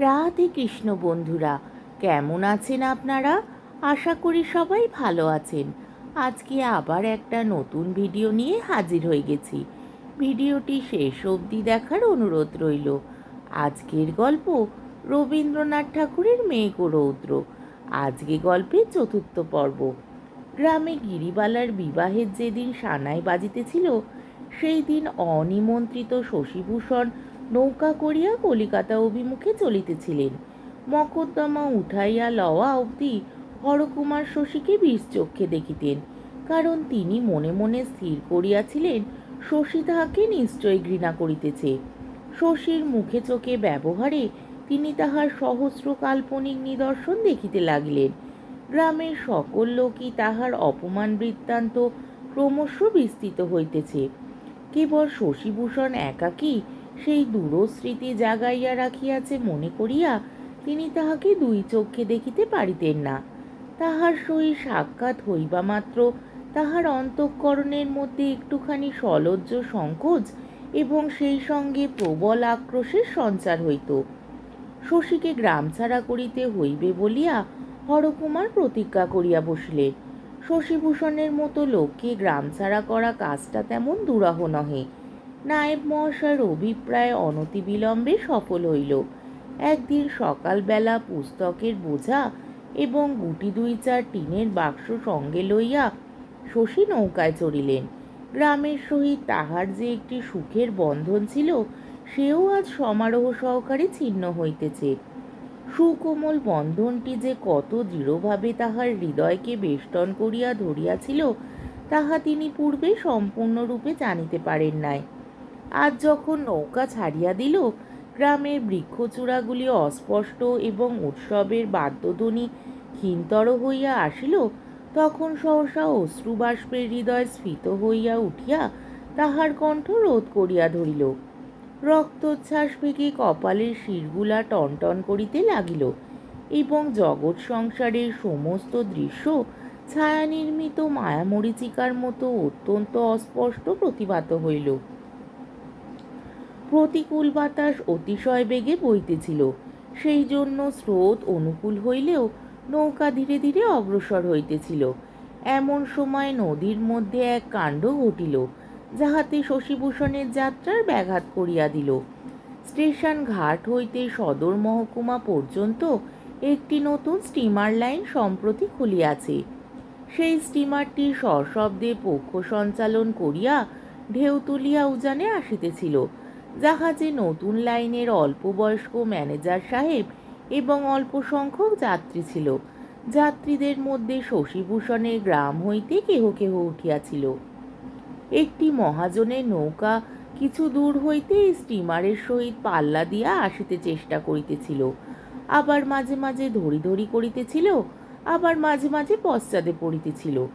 রাধে কৃষ্ণ বন্ধুরা, কেমন আছেন আপনারা? আশা করি সবাই ভালো আছেন। আজকে আবার একটা নতুন ভিডিও নিয়ে হাজির হয়ে গেছি। ভিডিওটি শেষ অবধি দেখার অনুরোধ রইল। আজকের গল্প রবীন্দ্রনাথ ঠাকুরের মেয়ে রৌদ্র আজকে গল্পের চতুর্থ পর্ব। গ্রামে গিরিবালার বিবাহের যেদিন সানাই বাজিতেছিল সেই দিন অনিমন্ত্রিত শশীভূষণ নৌকা করিয়া কলিকাতা অভিমুখে চলিতেছিলেন। মকদ্দমা উঠাইয়া লওয়া অবধি হরকুমার শশীকে বিষ চক্ষে দেখিতেন, কারণ তিনি মনে মনে স্থির করিয়াছিলেন, শশী তাহাকে নিশ্চয় ঘৃণা করিতেছে। শশীর মুখে চোখে ব্যবহারে তিনি তাহার সহস্র কাল্পনিক নিদর্শন দেখিতে লাগিলেন। গ্রামের সকল লোকই তাহার অপমান বৃত্তান্ত ক্রমশ বিস্তৃত হইতেছে। কেবল শশীভূষণ একাকী সেই দূরস্মৃতি জাগাইয়া রাখিয়াছে মনে করিয়া তিনি তাহাকে দুই চক্ষে দেখিতে পারিতেন না। তাহার সহিত সাক্ষাৎ হইবা মাত্র তাহার অন্তঃকরণের মধ্যে একটুখানি সলজ্জ সংকোচ এবং সেই সঙ্গে প্রবল আক্রোশের সঞ্চার হইত। শশীকে গ্রাম ছাড়া করিতে হইবে বলিয়া হরকুমার প্রতিজ্ঞা করিয়া বসিলেন। শশীভূষণের মতো লোককে গ্রাম ছাড়া করা কাজটা তেমন দুরাহ নহে। নায়েব মহাশয়ের অভিপ্রায় অনতিবিলম্বে সফল হইল। একদিন সকালবেলা পুস্তকের বোঝা এবং গুটি দুই চার টিনের বাক্স সঙ্গে লইয়া শশী নৌকায় চড়িলেন। গ্রামের সহিত তাহার যে একটি সুখের বন্ধন ছিল, সেও আজ সমারোহ সহকারে ছিন্ন হইতেছে। সুকোমল বন্ধনটি যে কত দৃঢ়ভাবে তাহার হৃদয়কে বেষ্টন করিয়া ধরিয়াছিল, তাহা তিনি পূর্বে সম্পূর্ণরূপে জানিতে পারেন নাই। আজ যখন নৌকা ছাড়িয়া দিল, গ্রামের বৃক্ষচূড়াগুলি অস্পষ্ট এবং উৎসবের বাদ্যধ্বনি ক্ষীণতর হইয়া আসিল, তখন সহসা অশ্রুবাষ্পের হৃদয় স্ফীত হইয়া উঠিয়া তাহার কণ্ঠ রোধ করিয়া ধরিল। রক্তোচ্ছ্বাস বেগে কপালের শিরগুলা টনটন করিতে লাগিল এবং জগৎ সংসারের সমস্ত দৃশ্য ছায়া নির্মিত মায়ামরিচিকার মতো অত্যন্ত অস্পষ্ট প্রতিভাত হইল। প্রতিকূল বাতাস অতিশয় বেগে বইতেছিল। সেই জন্য স্রোত অনুকূল হইলেও নৌকা ধীরে ধীরে অগ্রসর হইতেছিল। এমন সময় নদীর মধ্যে এক কাণ্ড ঘটিল, যাহাতে শশীভূষণের যাত্রার ব্যাঘাত করিয়া দিল। স্টেশন ঘাট হইতে সদর মহকুমা পর্যন্ত একটি নতুন স্টিমার লাইন সম্প্রতি খুলিয়াছে। সেই স্টিমারটি সশব্দে পক্ষ সঞ্চালন করিয়া ঢেউ তুলিয়া উজানে আসিতেছিল। জাহাজে নতুন লাইনের অল্প বয়স্ক ম্যানেজার সাহেব এবং অল্প সংখ্যক যাত্রী ছিল। যাত্রীদের মধ্যে শশীভূষণের গ্রাম হইতে কেহ কেহ উঠিয়াছিল। একটি মহাজনের নৌকা কিছু দূর হইতে স্টিমারের সহিত পাল্লা দিয়া আসিতে চেষ্টা করিতেছিল। আবার মাঝে মাঝে ধরি ধরি করিতেছিল, আবার মাঝে মাঝে পশ্চাদে পড়িতেছিল।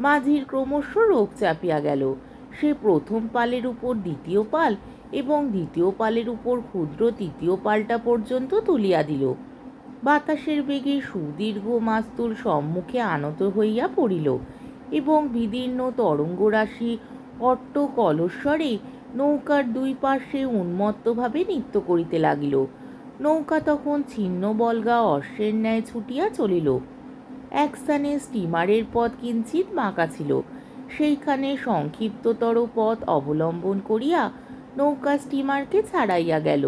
মাঝির ক্রমশ রোগ চাপিয়া গেল। সে প্রথম পালের উপর দ্বিতীয় পাল এবং দ্বিতীয় পালের উপর ক্ষুদ্র তৃতীয় পালটা পর্যন্ত তুলিয়া দিল। বাতাসের বেগে সুদীর্ঘ মাস্তুল সম্মুখে আনত হইয়া পড়িল এবং বিদীর্ণ তরঙ্গরাশি অট্ট কলস্বরে নৌকার দুই পার্শ্বে উন্মত্তভাবে নৃত্য করিতে লাগিল। নৌকা তখন ছিন্ন বলগা অশ্বের ন্যায় ছুটিয়া চলিল। এক স্থানে স্টিমারের পথ কিঞ্চিত বাঁকা ছিল। সেইখানে সংক্ষিপ্ততর পথ অবলম্বন করিয়া নৌকা স্টিমারকে ছাড়াইয়া গেল।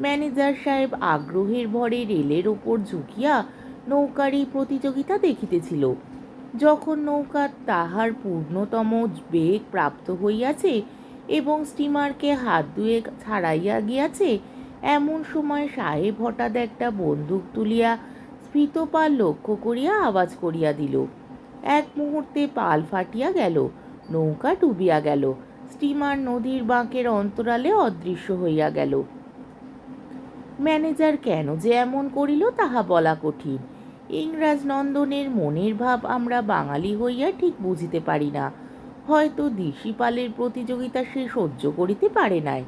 ম্যানেজার সাহেব আগ্রহের ভরে রেলের ওপর ঝুঁকিয়া নৌকার এই প্রতিযোগিতা দেখিতেছিল। যখন নৌকা তাহার পূর্ণতম বেগ প্রাপ্ত হইয়াছে এবং স্টিমারকে হাত দুয়ে ছাড়াইয়া গিয়াছে, এমন সময় সাহেব হঠাৎ একটা বন্দুক তুলিয়া স্ফীত পাল লক্ষ্য করিয়া আওয়াজ করিয়া দিল। এক মুহূর্তে পাল ফাটিয়া গেল, নৌকা ডুবিয়া গেল, স্টিমার নদীর বাঁকের অন্তরালে অদৃশ্য হইয়া গেল। ম্যানেজার কেন যে এমন করিল তাহা বলা কঠিন। ইংরাজ নন্দনের মনের ভাব আমরা বাঙালি হইয়া ঠিক বুঝিতে পারি না। হয়তো দিশিপালের প্রতিযোগিতা সে সহ্য করিতে পারে নাই।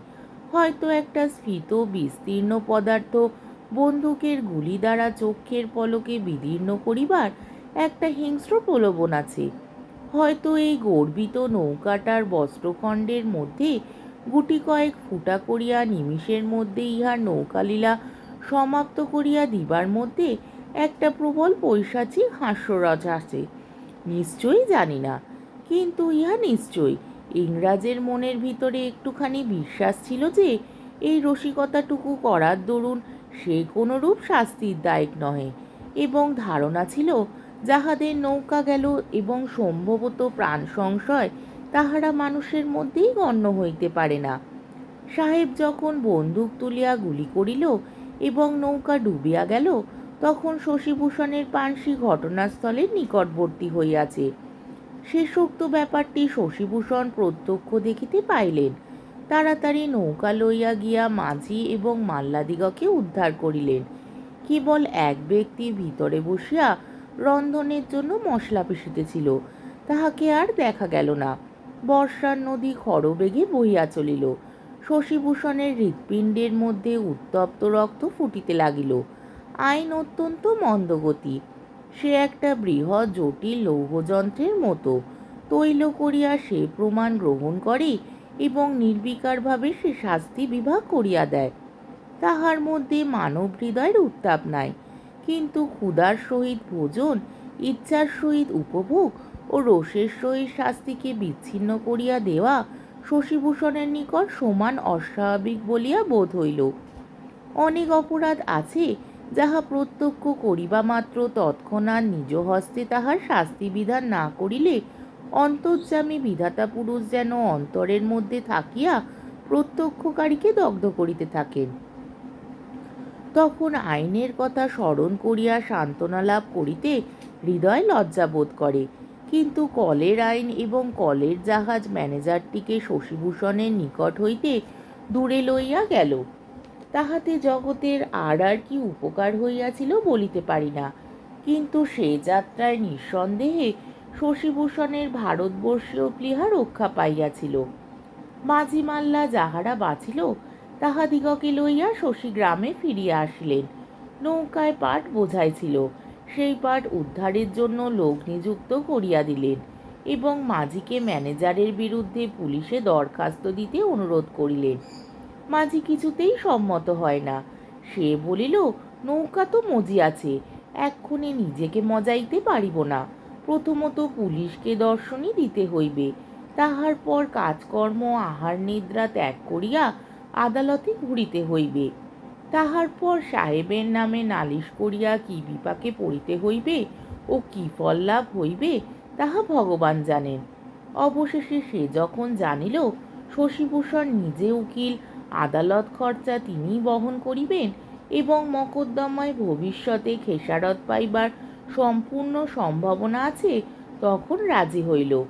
হয়তো একটা স্ফীত বিস্তীর্ণ পদার্থ বন্দুকের গুলি দ্বারা চক্ষের পলকে বিদীর্ণ করিবার একটা হিংস্র প্রলোভন আছে। হয়তো এই গর্বিত নৌকাটার বস্ত্রখণ্ডের মধ্যে গুটি কয়েক ফুটা করিয়া নিমিষের মধ্যে ইহার নৌকালীলা সমাপ্ত করিয়া দিবার মধ্যে একটা প্রবল পৈশাচিক হাস্যরস আছে। নিশ্চয়ই জানি না, কিন্তু ইহা নিশ্চয় ইংরাজের মনের ভিতরে একটুখানি বিশ্বাস ছিল যে এই রসিকতাটুকু করার দরুন সে কোনোরূপ শাস্তির দায়ক নহে, এবং ধারণা ছিল যাহাদের নৌকা গেল এবং সম্ভবত প্রাণ সংশয়, তাহারা মানুষের মধ্যেই গণ্য হইতে পারে না। সাহেব যখন বন্দুক তুলিয়া গুলি করিল এবং নৌকা ডুবিয়া গেল, তখন শশীভূষণের পানসি ঘটনাস্থলের নিকটবর্তী হইয়াছে। শেষোক্ত ব্যাপারটি শশীভূষণ প্রত্যক্ষ দেখিতে পাইলেন। তাড়াতাড়ি নৌকা লইয়া গিয়া মাঝি এবং মাল্লাদিগকে উদ্ধার করিলেন। কেবল এক ব্যক্তি ভিতরে বসিয়া রন্ধনের জন্য মশলা পিষিতেছিল তাহাকে আর দেখা গেল না। বর্ষার নদী খরবেগে বহিয়া চলিল। শশীভূষণের হৃৎপিণ্ডের মধ্যে উত্তপ্ত রক্ত ফুটিতে লাগিল। আইন অত্যন্ত মন্দগতি। সে একটা বৃহৎ, জটিল লৌহযন্ত্রের মতো। তৈল করিয়া সে প্রমাণ গ্রহণ করে এবং নির্বিকারভাবে সে শাস্তি বিভাগ করিয়া দেয়। তাহার মধ্যে মানব হৃদয়ের উত্তাপ নাই। কিন্তু ক্ষুধার সহিত ভোজন, ইচ্ছার সহিত উপভোগ ও রোষের সহিত শাস্তিকে বিচ্ছিন্ন করিয়া দেওয়া শশীভূষণের নিকট সমান অস্বাভাবিক বলিয়া বোধ হইল। অনেক অপরাধ আছে যাহা প্রত্যক্ষ করিবা মাত্র তৎক্ষণাৎ নিজ হস্তে তাহার শাস্তি বিধান না করিলে অন্তর্যামী বিধাতা পুরুষ যেন অন্তরের মধ্যে থাকিয়া প্রত্যক্ষকারীকে দগ্ধ করিতে থাকেন। তখন আইনের কথা স্মরণ করিয়া সান্ত্বনা লাভ করিতে হৃদয় লজ্জাবোধ করে। কিন্তু কলের আইন এবং কলের জাহাজ ম্যানেজারটিকে শশীভূষণের নিকট হইতে দূরে লইয়া গেল। তাহাতে জগতের আর আর কি উপকার হইয়াছিল বলিতে পারি না। কিন্তু সে যাত্রায় নিঃসন্দেহে শশীভূষণের ভারতবর্ষীয় প্লীহা রক্ষা পাইয়াছিল। মাঝিমাল্লা যাহারা বাঁচিল তাহাদিগকে লইয়া শশী গ্রামে ফিরিয়া আসিলেন। নৌকায় পাট বোঝাই ছিল। সেই পাট উদ্ধারের জন্য লোক নিযুক্ত করিয়া দিলেন এবং মাঝিকে ম্যানেজারের বিরুদ্ধে পুলিশে দরখাস্ত দিতে অনুরোধ করিলেন। মাঝি কিছুতেই সম্মত হয় না। সে বলিল, নৌকা তো মজিয়াছে এক্ষণে নিজেকে মজাইতে পারিব না। প্রথমত পুলিশকে দর্শনই দিতে হইবে। তাহার পর কাজকর্ম, আহার, নিদ্রা ত্যাগ করিয়া আদালতে ঘুরিতে হইবে। তাহার পর সাহেবের নামে নালিশ করিয়া কি বিপাকে পড়িতে হইবে ও কি ফল লাভ হইবে, তাহা ভগবান জানেন। অবশেষে সে যখন জানিল, শশীভূষণ নিজে উকিল, আদালত খরচা তিনিই বহন করিবেন এবং মকদ্দমায় ভবিষ্যতে খেসারত পাইবার সম্পূর্ণ সম্ভাবনা আছে, তখন রাজি হইল।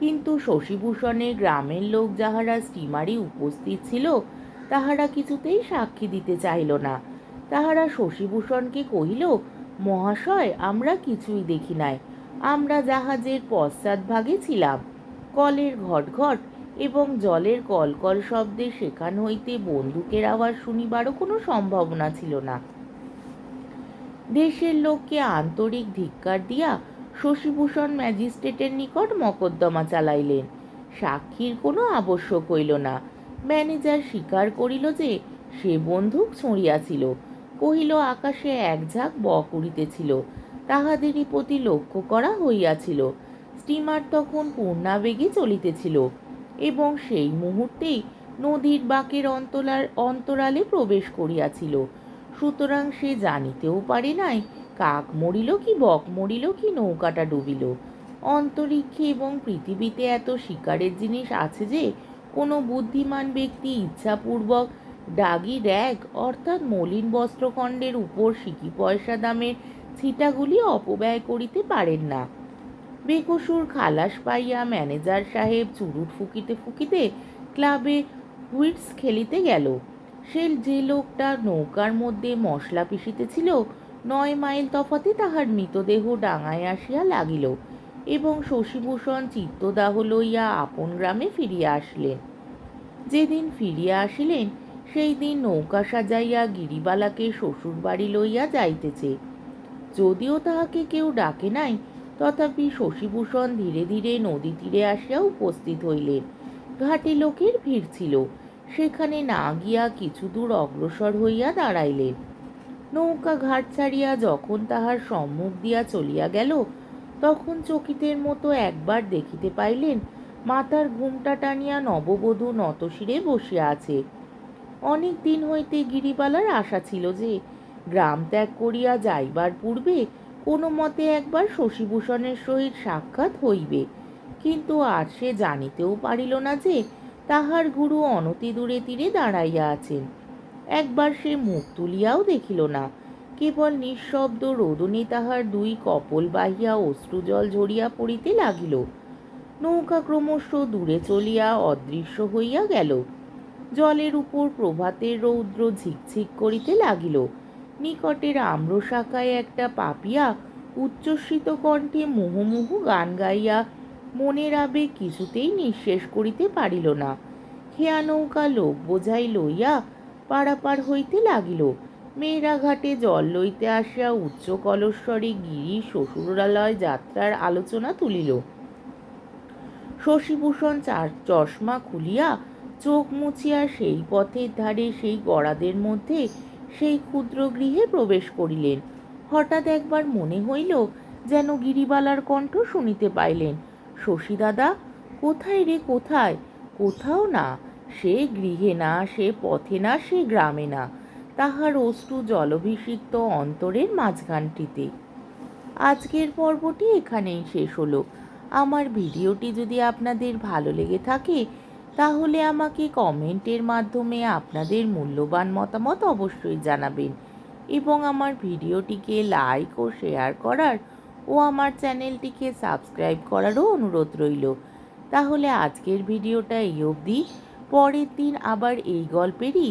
কিন্তু শশীভূষণের গ্রামের লোক যাহারা স্টিমারে উপস্থিত ছিল তাহারা কিছুতেই সাক্ষী দিতে চাইল না। তাহারা শশীভূষণকে কহিল, মহাশয়, আমরা কিছুই দেখি নাই। আমরা জাহাজের পশ্চাৎভাগে ছিলাম। কলের ঘট ঘট এবং জলের কলকল শব্দে সেখান হইতে বন্দুকের আওয়াজ শুনিবারও কোনো সম্ভাবনা ছিল না। দেশের লোককে আন্তরিক ধিক্কার দিয়া শশীভূষণ ম্যাজিস্ট্রেটের নিকট মকদ্দমা চালাইলেন। সাক্ষীর কোনো আবশ্যক হইল না। ম্যানেজার স্বীকার করিল যে সে বন্দুক ছড়িয়াছিল কহিল, আকাশে এক ঝাঁক বক উড়িতেছিল তাহাদেরই প্রতি লক্ষ্য করা হইয়াছিল। স্টিমার তখন পূর্ণাবেগে চলিতেছিল এবং সেই মুহূর্তেই নদীর বাঁকের অন্তলার অন্তরালে প্রবেশ করিয়াছিল। সুতরাং সে জানিতেও পারে নাই, কাক মরিল কি, বক মরিল কি, নৌকাটা ডুবিল। অন্তরিক্ষে এবং পৃথিবীতে এত শিকারের জিনিস আছে যে কোনো বুদ্ধিমান ব্যক্তি ইচ্ছাপূর্বক ডাগি র্যাগ অর্থাৎ মলিন বস্ত্রখণ্ডের উপর সিকি পয়সা দামের ছিটাগুলি অপব্যয় করিতে পারেন না। বেকসুর খালাস পাইয়া ম্যানেজার সাহেব চুরুট ফুকিতে ফুকিতে ক্লাবে হুইটস খেলিতে গেল। সে যে লোকটা নৌকার মধ্যে মশলা পিষিতেছিল, নয় মাইল তফাতে তাহার মৃতদেহ ডাঙায় আসিয়া লাগিল। এবং শশীভূষণ চিত্তদাহ লইয়া আপন গ্রামে ফিরিয়া আসলেন। যেদিন ফিরিয়া আসিলেন, সেই দিন নৌকা সাজাইয়া গিরিবালাকে শ্বশুর বাড়ি লইয়া যাইতেছে। যদিও তাহাকে কেউ ডাকে নাই, তথাপি শশীভূষণ ধীরে ধীরে নদী তীরে আসিয়া উপস্থিত হইলেন। ঘাটে লোকের ভিড় ছিল। সেখানে না গিয়া কিছু দূর অগ্রসর হইয়া দাঁড়াইলেন। নৌকা ঘাট ছাড়িয়া যখন তাহার সম্মুখ দিয়া চলিয়া গেল তখন চকিতের মতো একবার দেখিতে পাইলেন, মাতার ঘুমটা টানিয়া নববধূ নতশিরে বসিয়া আছে। অনেক দিন হইতে গিরিবালার আশা ছিল যে, গ্রাম ত্যাগ করিয়া যাইবার পূর্বে কোনো মতে একবার শশীভূষণের সহিত সাক্ষাৎ হইবে। কিন্তু আর সে জানিতেও পারিল না যে, তাহার গুরু অনতি দূরে তীরে দাঁড়াইয়া আছেন। একবার সে মুখ তুলিয়াও দেখিল না। কেবল নিঃশব্দ রোদনে তাহার দুই কপল বাহিয়া অশ্রুজল ঝরিয়া পড়িতে লাগিল। নৌকা ক্রমশ দূরে চলিয়া অদৃশ্য হইয়া গেল। জলের উপর প্রভাতের রৌদ্র ঝিকঝিক করিতে লাগিল। নিকটের আম্র শাখায় একটা পাপিয়া উচ্ছ্বসিত কণ্ঠে মুহুমুহু গান গাইয়া মনের আবেগ কিছুতেই নিঃশেষ করিতে পারিল না। খেয়া নৌকা লোক বোঝাই লইয়া পারাপার হইতে লাগিল। মেয়েরা ঘাটে জল লইতে আসিয়া উচ্চ কলস্বরে গিরি শ্বশুরালয় যাত্রার আলোচনা তুলিল। শশীভূষণ চার চশমা খুলিয়া চোখ মুছিয়া সেই পথের ধারে সেই গড়াদের মধ্যে সেই ক্ষুদ্র গৃহে প্রবেশ করিলেন। হঠাৎ একবার মনে হইল যেন গিরিবালার কণ্ঠ শুনিতে পাইলেন, শশী দাদা, কোথায় রে কোথায়? কোথাও না, সে গৃহে না, সে পথে না, সে গ্রামে না। তাহার অশ্রু জলভিষিক্ত অন্তরের মাঝখানটিতে। আজকের পর্বটি এখানেই শেষ হলো। আমার ভিডিওটি যদি আপনাদের ভালো লেগে থাকে, তাহলে আমাকে কমেন্টের মাধ্যমে আপনাদের মূল্যবান মতামত অবশ্যই জানাবেন এবং আমার ভিডিওটিকে লাইক ও শেয়ার করার ও আমার চ্যানেলটিকে সাবস্ক্রাইব করারও অনুরোধ রইল। তাহলে আজকের ভিডিওটা এই অবধি। পরের দিন আবার এই গল্পেরই